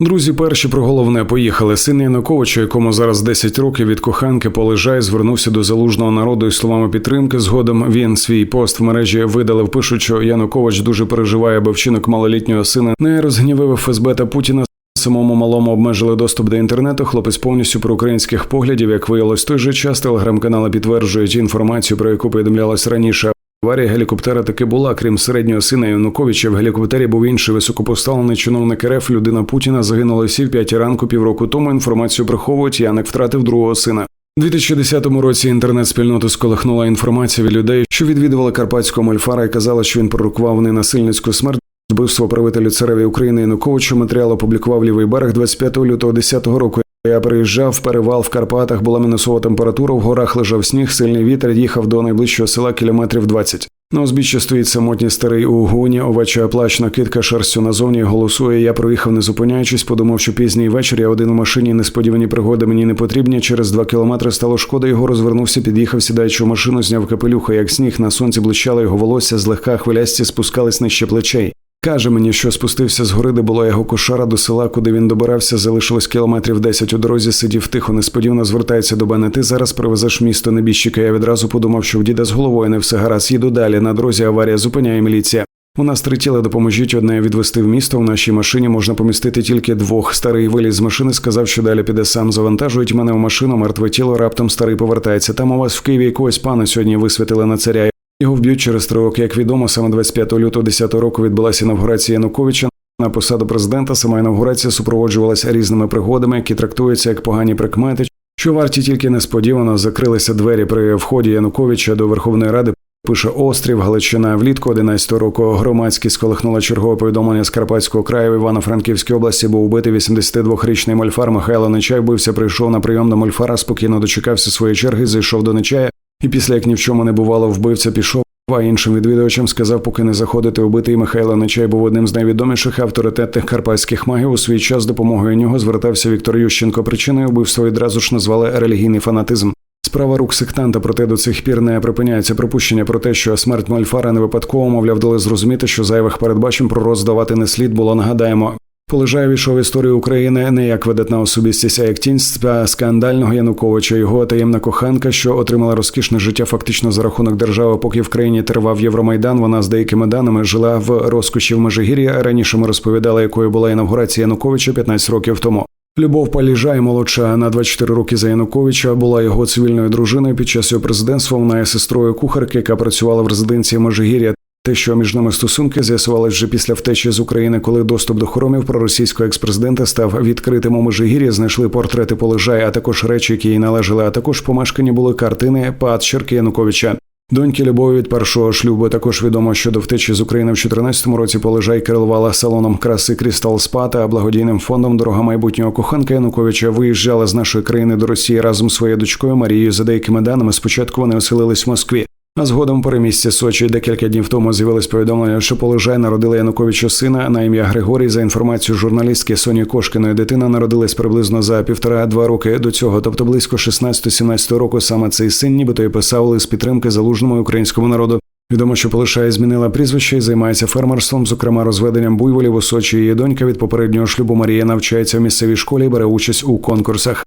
Друзі, перші про головне поїхали. Син Януковича, якому зараз 10 років від коханки полежай, звернувся до залужного народу із словами підтримки. Згодом він свій пост в мережі видалив, пишуть, що Янукович дуже переживає, аби вчинок малолітнього сина не розгнівив ФСБ та Путіна. Самому малому обмежили доступ до інтернету. Хлопець повністю про українських поглядів. Як виявилось, той же час телеграм-канали підтверджують інформацію, про яку повідомлялось раніше. Аварія гелікоптера таки була. Крім середнього сина Януковича, в гелікоптері був інший високопоставлений чиновник РФ. Людина Путіна загинула всі в п'ятій ранку півроку тому. Інформацію приховують. Яник втратив другого сина. У 2010 році інтернет-спільноту сколихнула інформація від людей, що відвідували карпатського мольфара і казали, що він пророкував ненасильницьку смерть. Вбивство правителю цареві України Януковича матеріал опублікував лівий берег 25 лютого 10 року. Я приїжджав в перевал в Карпатах, була мінусова температура, в горах лежав сніг, сильний вітер, їхав до найближчого села кілометрів 20. На узбіччі стоїть самотній старий у гуні, овеча плач, накидка шерстю назовні голосує. Я проїхав, не зупиняючись, подумав, що пізній вечір я один у машині, несподівані пригоди мені не потрібні. Через два кілометри стало шкода. Його розвернувся, під'їхав, сідаючи в машину, зняв капелюха, як сніг на сонці блищало його волосся, злегка хвилясті спускались нижче плечей. Каже мені, що спустився з гори, де була його кошара до села, куди він добирався, залишилось кілометрів 10 у дорозі, сидів тихо, несподівано звертається до мене. Ти зараз привезеш місто небіжчика. Я відразу подумав, що в діда з головою не все гаразд. Їду далі. На дорозі аварія зупиняє міліція. У нас три тіла, допоможіть одне відвести в місто. В нашій машині можна помістити тільки двох. Старий виліз з машини, сказав, що далі піде сам. Завантажують мене в машину, мертве тіло. Раптом старий повертається. Там у вас в Києві якогось пана сьогодні висвятили на царя. Його вб'ють через три роки. Як відомо, саме 25 лютого 10 року відбулася інавгурація Януковича. На посаду президента сама інавгурація супроводжувалася різними пригодами, які трактуються як погані прикмети, що варті тільки несподівано закрилися двері при вході Януковича до Верховної Ради. Пише острів Галичина влітку 11 року. Громадськість сколихнула чергове повідомлення з Карпатського краю в Івано-Франківській області. Був убитий 82-річний мольфар Михайло Нечай. Бився, прийшов на прийом до мольфара, спокійно дочекався своєї черги, зайшов до Нечая. І після як ні в чому не бувало, вбивця пішов. А іншим відвідувачам сказав, поки не заходити убитий Михайло Нечай був одним з найвідоміших авторитетних карпатських магів. У свій час допомогою нього звертався Віктор Ющенко. Причиною вбивства відразу ж назвали релігійний фанатизм. Справа рук сектанта, проте до цих пір не припиняється припущення про те, що смерть Мольфара не випадково, мовляв, дали зрозуміти, що зайвих передбачень про роздавати не слід було. Нагадаємо, Полежає війшов історію України не як видатна особистість, а як тінь скандального Януковича. Його таємна коханка, що отримала розкішне життя фактично за рахунок держави, поки в країні тривав Євромайдан. Вона з деякими даними жила в розкоші в Межигір'ї. Раніше ми розповідали, якою була інавгурація Януковича 15 років тому. Любов Паліжай, молодша на 24 роки за Януковича, була його цивільною дружиною під час його президентства. Вона є сестрою кухарки, яка працювала в резиденції Межигір'я. Те, що між ними стосунки з'ясувалися вже після втечі з України, коли доступ до хоромів проросійського експрезидента став відкритим у Межигір'ї, знайшли портрети Полежая, а також речі, які їй належали. А також помешкані були картини падщерки Януковича. Доньки Любові від першого шлюбу також відомо, що до втечі з України в 2014 році Полежай керувала салоном краси Крістал Спа та благодійним фондом Дорога майбутнього коханка Януковича виїжджала з нашої країни до Росії разом з своєю дочкою Марією. За деякими даними, спочатку вони оселились в Москві. А згодом перемісті Сочі декілька днів тому з'явилось повідомлення, що Полежай народила Януковича сина на ім'я Григорій. За інформацією журналістки Соні Кошкіної дитина народилась приблизно за півтора-два роки до цього, тобто близько 16-17 року. Саме цей син, нібито й писав лист підтримки залужному українському народу. Відомо, що Полишай змінила прізвище і займається фермерством, зокрема розведенням буйволів у Сочі. Її донька від попереднього шлюбу Марія навчається в місцевій школі, і бере участь у конкурсах.